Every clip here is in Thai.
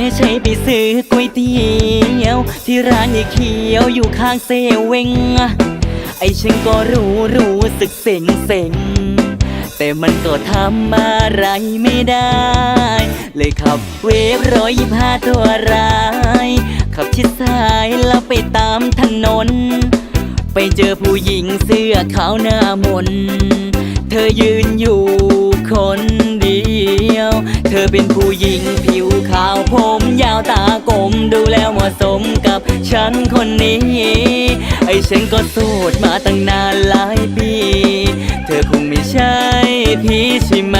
แม่ใช่ไปซื้อก๋วยเตี๋ยว ที่ร้านยายเขียวอยู่ข้างเซเว่งไอฉันก็รู้รู้สึกเซ็งเซ็งแต่มันก็ทำอะไรไม่ได้ เลยขับเวฟร้อยยี่ห้าตัวร้าย ขับชิดซ้ายแล้วไปตามถนน ไปเจอผู้หญิงเสื้อขาวหน้ามน เธอยืนอยู่คนเดียว เธอเป็นผู้หญิงผิวขาว กลมดูแล้วเหมาะสมกับฉันคนนี้ ไอ้ฉันก็โสดมาตั้งนานหลายปี เธอคงไม่ใช่พี่ใช่ไหม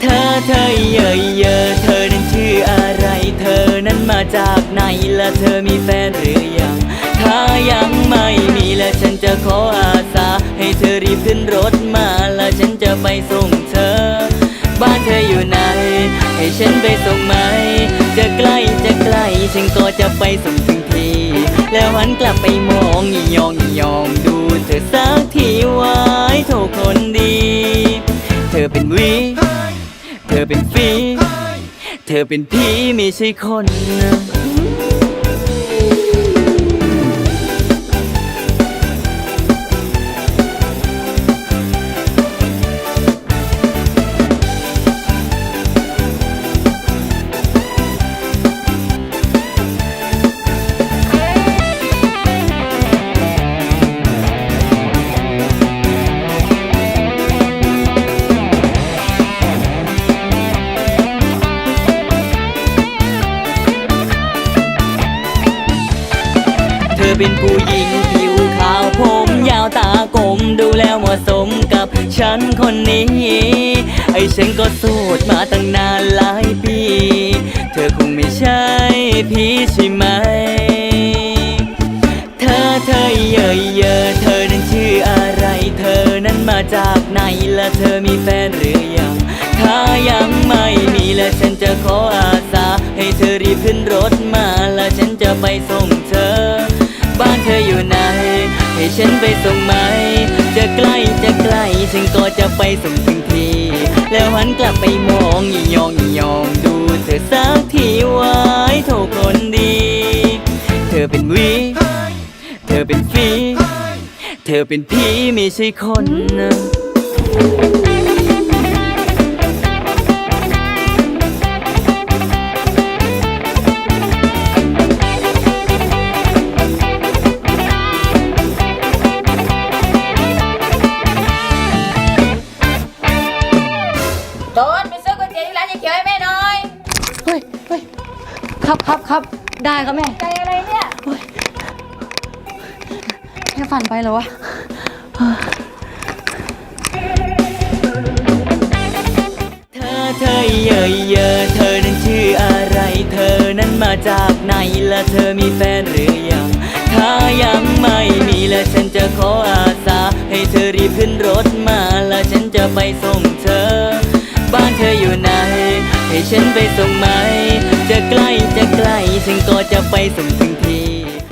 เธอเธอเยอะเยอะเธอนั้นชื่ออะไร เธอนั้นมาจากไหนและเธอมีแฟนหรือยัง ถ้ายังไม่มีและฉันจะขออาสา ให้เธอรีบขึ้นรถมาและฉันจะไปส่ง ให้ฉันไปส่งไหม จะใกล้จะใกล้ฉันก็จะไปส่งถึงที แล้วหันกลับไปมองอียองอียองดูเธอสักทีไว้โทษคนดี เธอเป็นวี เธอเป็นฟี เธอเป็นพี่ไม่ใช่คน เป็นผู้หญิงผิวขาวผมยาวตากลมดูแล้วเหมาะสมกับฉันคนนี้ ไอ้ฉันก็โสดมาตั้งนานหลายปี เธอคงไม่ใช่พี่ใช่ไหม เธอเธอเยอะเยอะเธอนั้นชื่ออะไร เธอนั้นมาจากไหนและเธอมีแฟนหรือยัง ถ้ายังไม่มีและฉันจะขออาสา ให้เธอรีบขึ้นรถมาและฉันจะไปส่ง ฉันไปส่งไหม จะใกล้จะใกล้ฉันก็จะไปส่งถึงที แล้วหันกลับไปมองอียองอียองดูเธอสักทีไว้โทษคนดี เธอเป็นวีเธอเป็นฟี เธอเป็นพี่ไม่ใช่คนนะ โดนไปซื้อก๋วยเตี๋ยวที่ร้านยายเขียวให้แม่หน่อยเฮ้ยเฮ้ยครับครับครับได้ครับแม่ใจอะไรเนี่ย แค่ฝันไปเหรอวะ เธอเธอเยอะเยอะเธอนั้นชื่ออะไร เธอนั้นมาจากไหนและเธอมีแฟนหรือยัง ถ้ายังไม่มีและฉันจะขออาสา ให้เธอรีบขึ้นรถมาและฉันจะไปส่ง ให้ฉันไปส่งไหม จะใกล้จะไกลฉันก็จะไปส่งถึงที